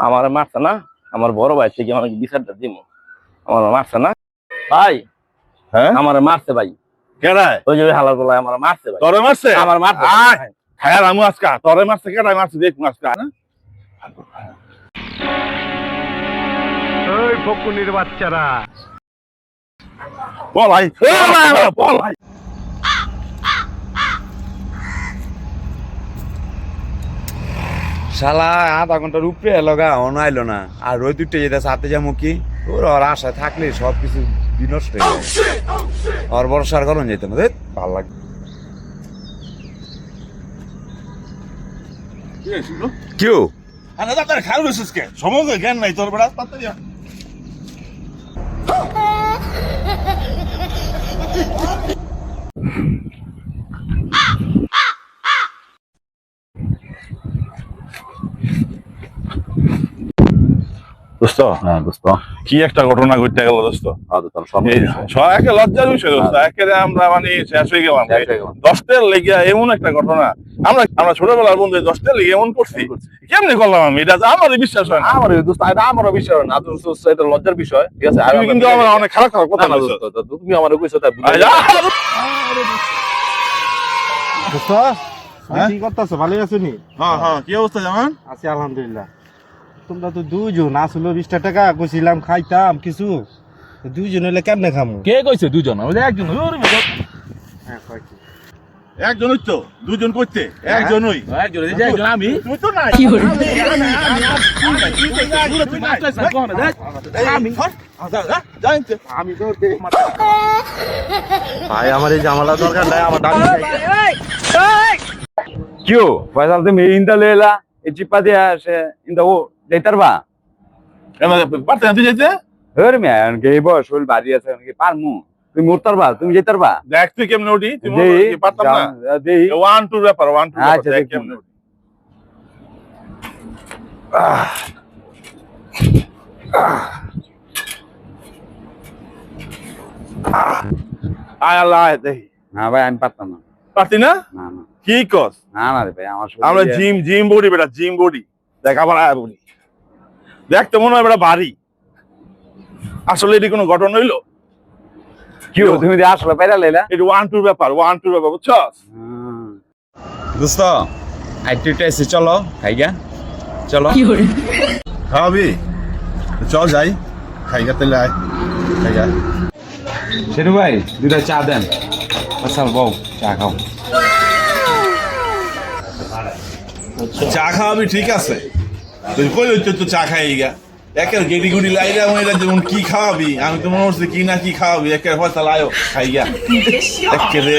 আমার মারছে না আমার বড় ভাই থেকে আমাকে বিচারটা দিব আমার মারছে না? ভাই। হ্যাঁ? আমার মারছে ভাই। কেডায়? ওই যে হালার বলায় আমার মারছে ভাই। তরে মারছে আমার মারছে আয় খায়ার আমু আজকা। তরে মারছে কেডায় মারছে দেখ আজকা। না ওই ফকুনির বাচ্চারা পলাই পলাই শালা আধা ঘণ্টার উপরে লগা অন আইলো না। আর রোদ উঠে যেতে সাথে যাব কি? ওর ওর আশা থাকলে সব কিছু বিনষ্ট হয়ে যায় ওর বর্ষার গরম যেত না দেখ ভালো লাগে কেউ? আরে দাদা খাল রইছিস কে? সময় জ্ঞান নাই তোর বেড়া তাড়াতাড়ি আয়। দোস্ত? হ্যাঁ দোস্ত। কি একটা ঘটনা ঘটতে গেল দোস্ত? একে লজ্জার বিষয় দোস্ত। একেবারে আমরা মানে শেষ হয়ে গেলাম। দশটার লেগে এমন একটা ঘটনা। আমরা আমরা ছোটবেলার বন্ধু দশটার লেগে এমন করছি। কেমনি করলাম আমি? এটা তো আমারই বিশ্বাস হয় না। আমার দোস্ত এটা আমারও বিষয় না। দোস্ত এটা লজ্জার বিষয় ঠিক আছে? আর কিন্তু আমার অনেক খারাপ খারাপ কথা না, দোস্ত, তুমি আমার কইছো তাই দোস্ত। হ্যাঁ? কি করতেছো? ভালো আছো নি? হ্যাঁ হ্যাঁ কি অবস্থা জামান? আছি আলহামদুলিল্লাহ। তোমরা তো দুইজন আসলো বিশটা টাকা কইছিলাম খাইতাম কিছু। তো হলে হইলে কেমনে খামু? কে কইছে দুজন? ওই একজন হ্যাঁ কয়েকটি একজন হইতো দুজন করতে একজন হই। একজন একজন আমি। তুই তো নাই। তুই মাছ চাইছ না কোন দেখ। আমি। জানতে। আমি তো ভাই আমার এই জামালা দরকার নাই আমার দামি কেউ ফয়সাল তুমি ইন্দা লেলা এই চিপা দিয়া সে ইন্দা ও যাইতারবা পারতে তুই যেতে? হর মে আনকে এই বয়স হল বাড়ি আছে আনকে পারমু? তুমি মোরতারবা তুমি যাইতারবা দেখ তুই কেমনে উঠি? দেই কি পারতাম না? দেই। ওয়ান টু ব্যাপার ওয়ান টু আচ্ছা, দেখ। কেমনে উঠি। আয় আল্লাহ দেখি না ভাই আমি পারতাম না। পারতি না? না না। কি কস? না না রে ভাই আমার আমরা জিম জিম বডি বেটা জিম বডি। দেখ আবার আয় বডি দেখ তো মনে হয় বেটা ভারী আসলে এটি কোনো ঘটনা হইল? কেউ তুমি যে আসলে পাইরা লেলা এটি ওয়ান টু ব্যাপার ওয়ান টু ব্যাপার বুঝছস দোস্ত আইটিটা এসে চলো খাইগা। চলো। খাবি চল যাই। খাইগা তেলে আয়। খাইগা। সেটু ভাই দুটা চা দেন। আসাল বউ চা খাও। চা খাওয়াবি ঠিক আছে। তুই কই হইতো তো চা খাই গা একের গেডি গুডি লাইরা মইরা যেমন কি খাওয়াবি? আমি তো মনে হচ্ছে কি না কি খাওয়াবি? একের পয়সা আয়ো খাই গা একেরে।